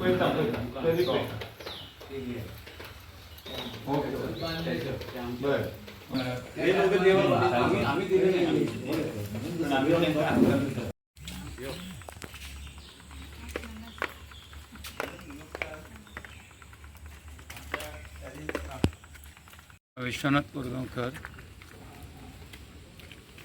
వెళ్తాం వెళ్తాం ఓకే బरं हे लोक देवा आम्ही आम्ही दिले नाही आम्ही विश्वनाथ कोरगांवकर.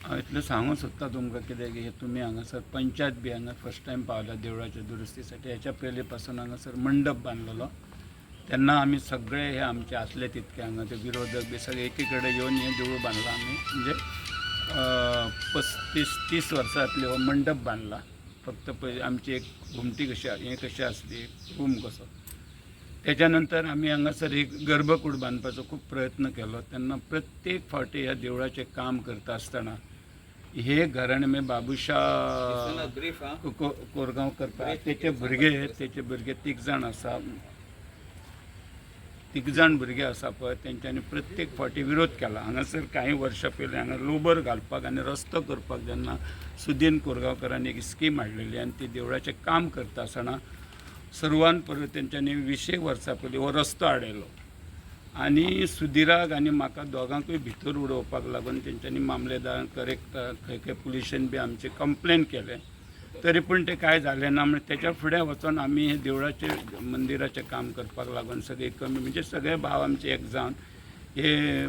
हांव इतलें सांगूंक सोदता तुमकां कितें की तुमी हांगासर पंचायत बी हांगा फर्स्ट टायम पावला देवळाच्या दुरुस्ती साठी हेच्या पयलीं पासून हांगासर मंडप बांदलेलो तेन्ना आमी सगळे हे आमचे आसले तितके हांगा ते विरोधक बी सगळे एकी कडेन येवन हे देवूळ बांदलां आमी म्हणजे पस्तीस तीस वर्सांतले हो मंडप बांदला फक्त पळय आमची एक घुमटी कशी हे कशी आसली रूम कसो. त्याच्यानंतर आम्ही हांगासर एक गर्भकूड बांदपाचो खूप प्रयत्न केलो. तेन्ना प्रत्येक फावटी ह्या देवळाचें काम करता आसतना हे घराणे बाबुशा को- को- कोरगांवकर पळय, तेचे भुरगे तेचे भुरगे तीग जाण आसा तीग जाण भुरगे आसा पळय तेंच्यांनी प्रत्येक फावटी विरोध केला. हांगासर काही वर्सां पयलीं हांगा लोबर घालपाक आनी रस्तो करपाक जेन्ना सुदीन कोरगांवकरांनी एक स्कीम हाडलेली आनी ती देवळाचें काम करता आसतना सर्वांपर्यंत त्यांच्यानी तेंच्यांनी विशेक वर्सां पयलीं हो रस्तो हाडिल्लो आनी सुधिराक आनी म्हाका दोगांकूय भितर उडोवपाक लागून तेंच्यांनी मामलेदार करेक्टर खंय खंय पुलिशेन बी आमचे कंप्लेन केले. तरी पूण तें कांय जालें ना म्हणजे तेच्या फुडें वचोन आमी हे देवळाचे मंदिराचें काम करपाक लागून सगळे कमी म्हणजे सगळे भाव आमचे एक जावन हे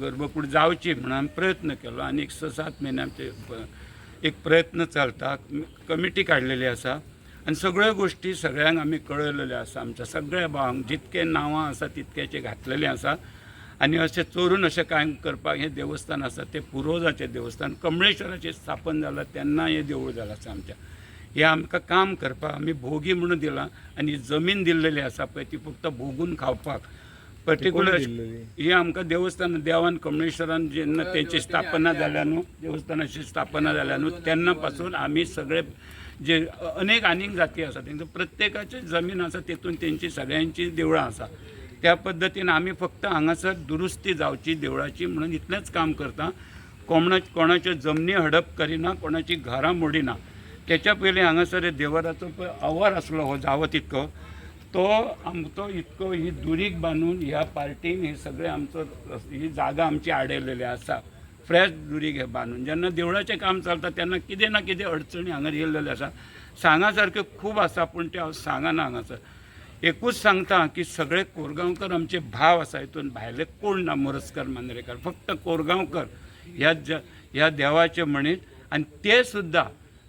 गर्भकूड जावची म्हणून आमी प्रयत्न केलो. आनी एक स सात म्हयने आमचे एक प्रयत्न चलता कमिटी काडलेली आसा. आनी सगळ्यो गोश्टी सगळ्यांक आमी कळयलेल्यो आसा आमच्या सगळ्या भावांक जितके नांवां आसा तितकेचे घातलेले आसा आनी अशें चोरून अशें कांय करपाक हें देवस्थान आसा तें पुरोजाचें देवस्थान कमळेश्वराचें स्थापन जालां तेन्ना हें देवूळ जालां आसा आमच्या. हें आमकां काम करपाक आमी भोगी म्हणून दिलां आनी जमीन दिल्लेली आसा पळय ती फक्त भोगून खावपाक पर्टिक्युलर ही आमकां देवस्थान देवान कमळेश्वरान जेन्ना तेंची स्थापना जाल्या न्हू देवस्थानाची स्थापना जाल्या न्हू तेन्ना पासून आमी सगळे जे अनेक आनीक जाती आसा तेंचो प्रत्येकाची जमीन आसा तेतून तेंची सगळ्यांची देवळां आसा त्या पद्दतीन आमी फक्त हांगासर दुरुस्ती जावची देवळाची म्हणून इतलेंच काम करता. कोणा कोणाच्यो जमनी हडप करिना कोणाची घरां मोडिना. तेच्या पयलीं हांगासर पळय आवार आसलो हो जावो तितको. तो आमचो इतको ही दुरीक बांदून ह्या पार्टीन हे सगळे आमचो ही जागा आमची आडयलेली आसा फ्रेश दुरीक हे बांदून जेन्ना देवळाचें काम चलता तेन्ना कितें ना कितें अडचणी हांगा येयल्लेले आसा सांगा सारक्यो खूब आसा पूण ते हांव सांगना हांगासर एकूच सांगता की सगळे कोरगांवकर आमचे भाव आसा हितून भायले कोण ना मोरजकर मांद्रेकार फक्त कोरगांवकर. ह्या ज ह्या देवाचे मनीस आनी ते सुद्दां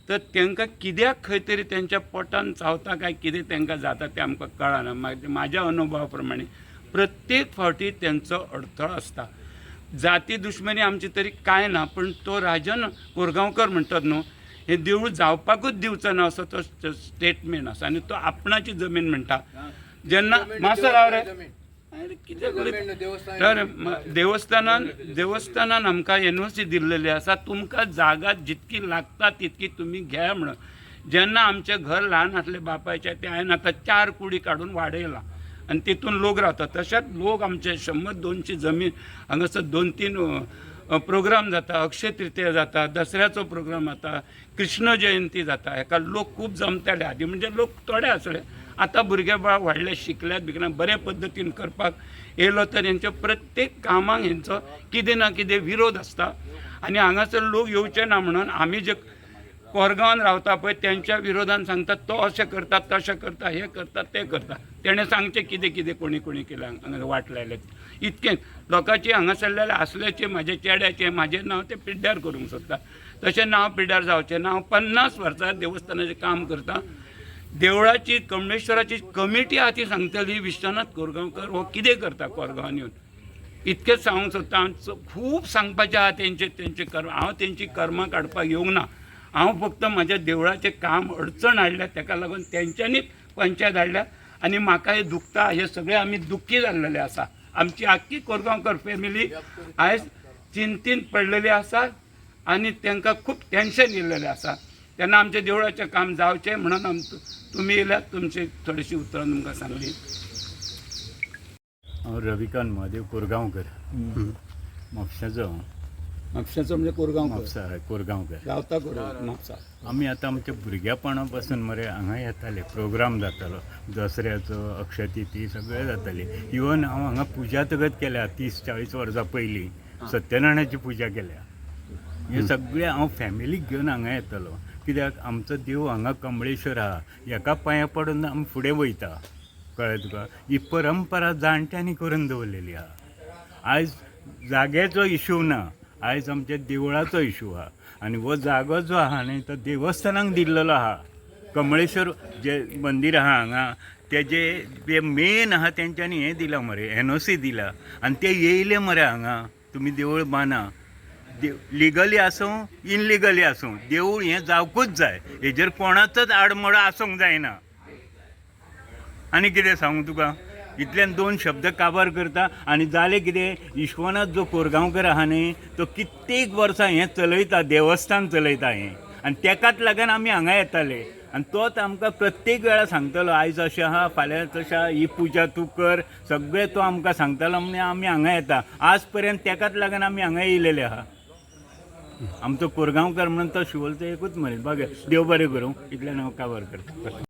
तर तांकां कित्याक खंय तरी तेंच्या पोटान चावता काय कितें तांकां जाता तें आमकां कळना. म्हाज्या अनुभवा प्रमाणे प्रत्येक फावटी तेंचो अडथळो आसता जाती दुश्मनी आमची तरी कांय ना पूण तो राजन कोरगांवकर म्हणटात न्हू हे देवूळ जावपाकूच दिवचो ना असो तो स्टेटमेंट आसा आनी तो आपणाची जमीन म्हणटा जेन्ना मास्तर राव रे तर देवस्थानान देवस्थानान आमकां एनओसी दिल्लेली आसा तुमकां जागा जितकी लागता तितकी तुमी घ्या म्हणून. जेन्ना आमचें घर ल्हान आसलें बापायचें तें हांवें आतां चार कुडी काडून वाडयलां आनी तितून लोक रावतात तशेंच लोक आमचे शंबर दोनशी जमीन हांगासर दोन तीन प्रोग्राम जाता. अक्षय तृतीया जाता दसऱ्याचो प्रोग्राम जाता कृष्ण जयंती जाता. हेका लोक खूब जमताले आदी म्हणजे लोक थोडे आसले आतां भुरगे बाळ व्हडले शिकल्यात बिकल्यात बरे पद्दतीन करपाक येयलो तर हेंच्या प्रत्येक कामांक हेंचो कितें ना कितें विरोध आसता आनी हांगासर लोक येवचे ना म्हणून आमी जे कोरगांवान रावता पळय तेंच्या विरोधान सांगतात तो अशें करता तशें करता हे करता तें करता तेणें सांगचें कितें कितें कोणी कोणी केलें हांगा वाट लायलें इतकें लोकांची हांगासरलेले आसल्याचे म्हाजे चेड्याचें म्हाजें नांव तें पिड्ड्यार करूंक सोदता तशें नांव पिड्ड्यार जावचें. ना हांव पन्नास वर्सां देवस्थानाचें काम करता. देवळाची कमणेश्वराची कमिटी आहा ती सांगतली विश्वनाथ कोरगांवकर हो कितें करता कोरगांवान येवन इतकेंच सांगूंक सोदता हांव खूब सांगपाचें आहा तेंचे तेंचे कर्म. हांव तेंची कर्मां काडपाक येवंक ना. हांव फक्त म्हाज्या देवळाचें काम अडचण हाडल्या ताका लागून तेंच्यांनीच पंचायत हाडल्या आनी म्हाका हें दुखता हे सगळे आमी दुख्खी जाल्लेले आसा आमची आख्खी कोरगांवकर फॅमिली आयज चिंतीन पडलेली आसा आनी तांकां खूब टेन्शन येयलेलें आसा तेन्ना आमचें देवळाचें काम जावचें म्हणून आम तुमी येयल्यात तुमची थोडीशी उतरां तुमकां सांगली. हांव रविकांत महादेव कोरगांवकर. म्हापशाचो म्हापशाचो म्हणजे कोरगांव म्हापसा हय कोरगांवकर. गावता कोरगांव म्हापसा. आमी आतां आमच्या भुरग्यापणा पासून मरे हांगा येताले प्रोग्राम जातालो. दसऱ्याचो अक्षयतिथी सगळें जाताली. इवन हांव हांगा पुजा तगत केल्या तीस चाळीस वर्सां पयलीं सत्यनारायणाची पुजा केल्या. हे सगळे हांव फॅमिलीक घेवन हांगा येतालो. कित्याक आमचो देव हांगा कमळेश्वर आहा हेका पांयां पडून आमी फुडें वयता कळ्ळें तुका ही परंपरा जाणट्यांनी करून दवरलेली आहा आयज जाग्याचो इशू ना आयज आमच्या देवळाचो इशू आहा आनी हो जागो जो आहा न्ही तो देवस्थानाक दिल्लेलो आहा कमळेश्वर जे मंदीर आहा हांगा तेजे जे मेन आहा तेंच्यांनी हें दिलां मरे एन ओ सी दिला. आनी ते येयले मरे हांगा. तुमी देवूळ बांदा देव लिगली आसूं इनलिगली आसूं देवूळ हें जावंकूच जाय. हेजेर कोणाचोच आडमळो आसूंक जायना आनी कितें सांगू तुका? इतल्यान दोन शब्द काबार करता. आनी जालें कितें? इश्वनाथ जो कोरगांवकर आहा न्ही तो कित्येक वर्सां हें चलयता देवस्थान चलयता हें. आनी तेकाच लागून आमी हांगा येताले. आनी तोच आमकां प्रत्येक वेळा सांगतालो आयज अशें आहा फाल्यां तशें आहा ही पुजा तूं कर. सगळें तो आमकां सांगतालो म्हणून आमी हांगा येता. आज पर्यंत तेकाच लागून आमी हांगा येयलेले आहा आमचो कोरगांवकार म्हणून तो शिवोलचो एकूच मनीस बघ देव बरें करूं इतल्यान हांव काबार करता?